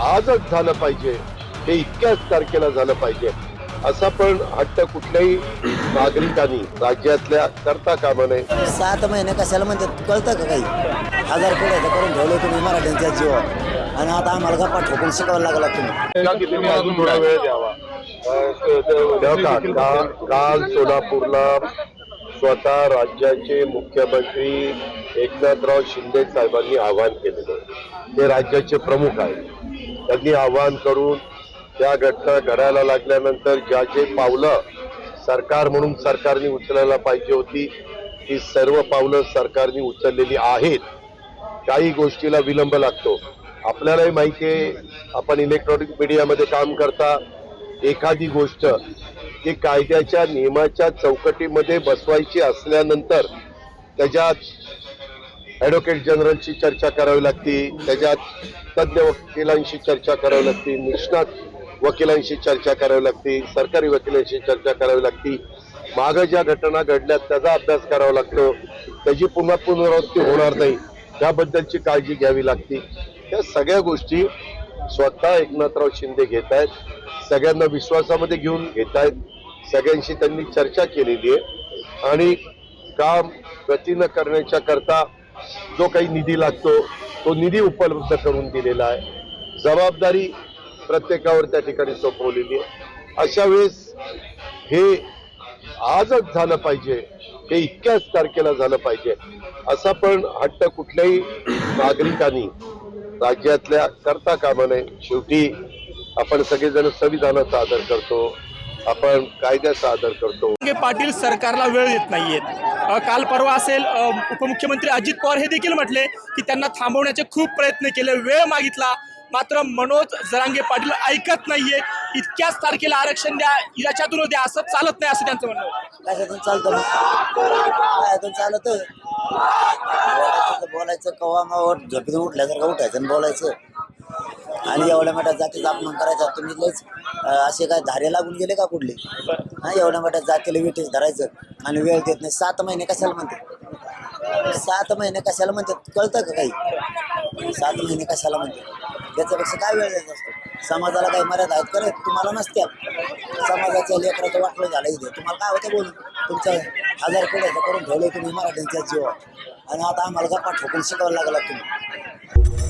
आजच झालं पाहिजे. हे इतक्याच तारखेला झालं पाहिजे. असा पण हट्ट कुठल्याही नागरिकांनी राज्यातल्या करता कामा नये. सात महिने कशाला म्हणतात? कळतं का काही? हजार कोटी करून ठेवले तुम्ही मराठ्यांच्या जीवावर. आणि आता आम्हाला गप्पा ठोकून शिकावं लागला तुम्ही. अजून थोडा वेळ द्यावा. तेव्हा का- काल सोलापूरला स्वतः राज्याचे मुख्यमंत्री एकनाथराव शिंदे साहेबांनी आवाहन केलेलं आहे. ते राज्याचे प्रमुख आहेत. त्यांनी आवाहन करून त्या घटना घडायला लागल्यानंतर ज्या जे पावलं सरकार म्हणून सरकारने उचलायला पाहिजे होती ती सर्व पावलं सरकारने उचललेली आहेत. काही गोष्टीला विलंब लागतो. आपल्यालाही माहिती आहे आपण इलेक्ट्रॉनिक मीडियामध्ये काम करता. एखादी गोष्ट ही कायद्याच्या नियमाच्या चौकटीमध्ये बसवायची असल्यानंतर त्याच्यात ॲडव्होकेट जनरलशी चर्चा करावी लागते. त्याच्यात तज्ज्ञ वकिलांशी चर्चा करावी लागते. निष्णात वकिलांशी चर्चा करावी लागते. सरकारी वकिलांशी चर्चा करावी लागते. मागं ज्या घटना घडल्या त्याचा अभ्यास करावा लागतो. त्याची पुन्हा पुनरावृत्ती होणार नाही. त्याबद्दलची काळजी घ्यावी लागते. त्या सगळ्या गोष्टी स्वतः एकनाथराव शिंदे घेत आहेत. सगळ्यांना विश्वासामध्ये घेऊन घेत आहेत. सगळ्यांशी त्यांनी चर्चा केलेली आहे. आणि काम गतीनं करण्याच्या करता जो काही निधी लागतो तो निधी उपलब्ध करून दिलेला आहे. जबाबदारी प्रत्येकावर त्या ठिकाणी सोपवलेली आहे. अशा वेळेस हे आजच झालं पाहिजे हे इतक्याच तारखेला झालं पाहिजे असा पण हट्ट कुठल्याही नागरिकांनी राज्यातल्या करता कामा नये. शेवटी आपण सगळेजण संविधानाचा आदर करतो. आपण कायद्याचा आदर करतो. पाटील सरकारला वेळ देत नाहीयेत अ, काल परवा असेल उपमुख्यमंत्री अजित पवार हे देखील म्हटले की त्यांना थांबवण्याचे खूप प्रयत्न केले वेळ मागितला. मात्र मनोज जरांगे पाटील ऐकत नाहीये. इतक्याच तारखेला आरक्षण द्या याच्यातून द्या असं चालत नाही असं त्यांचं म्हणणं चालतं चालत. बोलायचं कवा मग झोपेतून उठल्यासारखं उठायचं बोलायचं. आणि एवढ्या मोठ्या जातीचा अपमान करायचा तुम्ही लस असे काय धारे लागून गेले का कुठले? हा एवढ्या मोठ्या जातीला विटेच धरायचं आणि वेळ देत नाही. सात महिने कशाला म्हणते? सात महिने कशाला म्हणतात कळतं का काही? सात महिने कशाला म्हणते? त्याच्यापेक्षा काय वेळ द्यायचा असतो? समाजाला काही मर्यादा आहेत खरं तुम्हाला नसत्या. समाजाच्या लेकराचं वाटलं झालं इथे. तुम्हाला काय होतं बोलून? तुमचं हजार कोटी करून ठेवले तुम्ही मराठ्यांच्या जीवा आणि आता आम्हाला गप्पा ठोकून शिकावं लागला तुम्ही.